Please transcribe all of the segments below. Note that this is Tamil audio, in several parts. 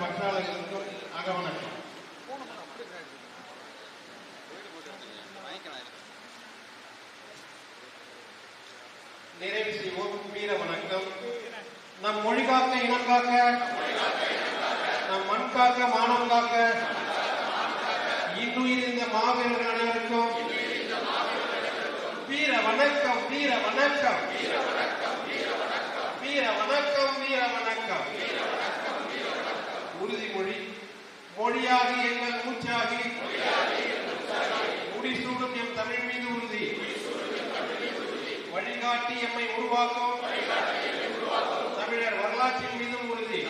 பற்றாளர்களுக்கும் அகவணக்கம் நிறைவு செய்வோம். வீர வணக்கம். நம் மொழி காக்க இனம் காக்க நம் மண் காக்க மானம் காக்க இன்னுயிர் இந்த மாவீரர்கள் அனைவருக்கும் வீர வணக்கம் வீர வணக்கம் வீர வணக்கம் வீர வணக்கம் உறுதிமொழி மொழியாகி எங்கள் மூச்சாகி முடிசூடும் எம் தமிழ் மீது உறுதி. வழிகாட்டி எம்மை உருவாக்கும் தமிழர் வரலாற்றின் மீதும் உறுதி.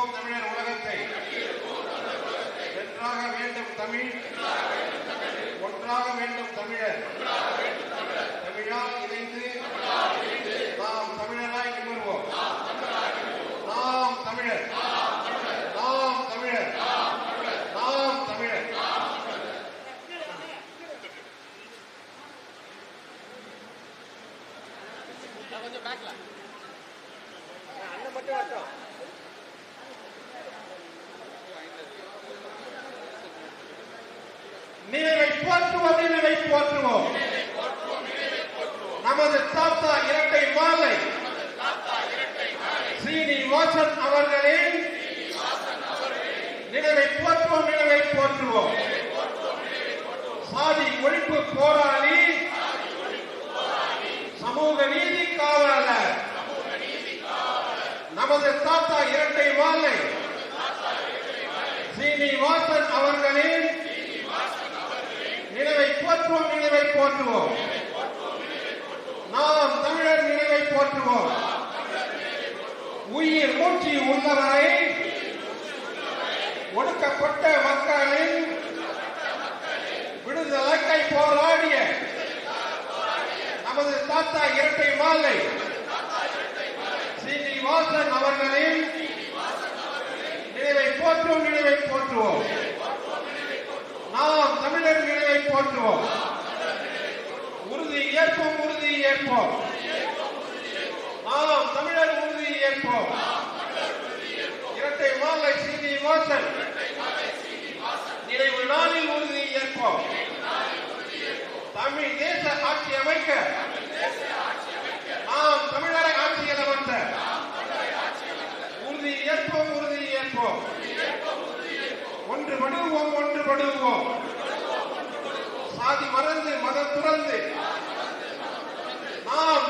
எழுப்புவோம் தமிழர் உலகத்தை. வென்றாக வேண்டும் தமிழ். ஒன்றாக வேண்டும் தமிழர். தமிழால் இணைந்து நாம் தமிழராய் நிமிர்வோம். நாம் தமிழர். நாம் தமிழர். நாம் தமிழர். நினைவை போற்றுவோம் நினைவை போற்றுவோம். நமது தாத்தா இரட்டை மாலை. ஸ்ரீனிவாசன் அவர்களின் நினைவை போற்றுவோம் நினைவை போற்றுவோம். சாதி ஒழிப்பு போராளி சமூக நீதி காவலர். நமது தாத்தா இரட்டை மாலை. ஸ்ரீனிவாசன் அவர்களின் போற்றுவோம் நினைவை போற்றுவோம். நாம் தமிழர் நினைவை போற்றுவோம். உயிர் மூச்சு உள்ளவரை ஒடுக்கப்பட்ட மக்களின் விடுதலைக்கை போராடிய நமது தாத்தா இரட்டை மாலை சீனிவாசன் அவர்களின் நினைவை போற்றுவோம் நினைவை போற்றுவோம். நாம் தமிழர் நினைவை போற்றுவோம் உறுதி ஏற்போம் உறுதி ஏற்போம். நாம் தமிழர் உறுதி ஏற்போம். இரட்டை மாலை சீனிவாசன் நினைவு நாளில் உறுதி ஏற்போம். தமிழ் தேச ஆட்சி அமைக்க. நாம் தமிழரை ஆட்சியில் அமர்த்த உறுதி ஏற்போம் உறுதி ஏற்போம். ஒன்றுபடுவோம் ஒன்றுபடுவோம் சாதி மறந்து மதம் துறந்து. நாம் தமிழராய் ஒன்றுபடுவோம்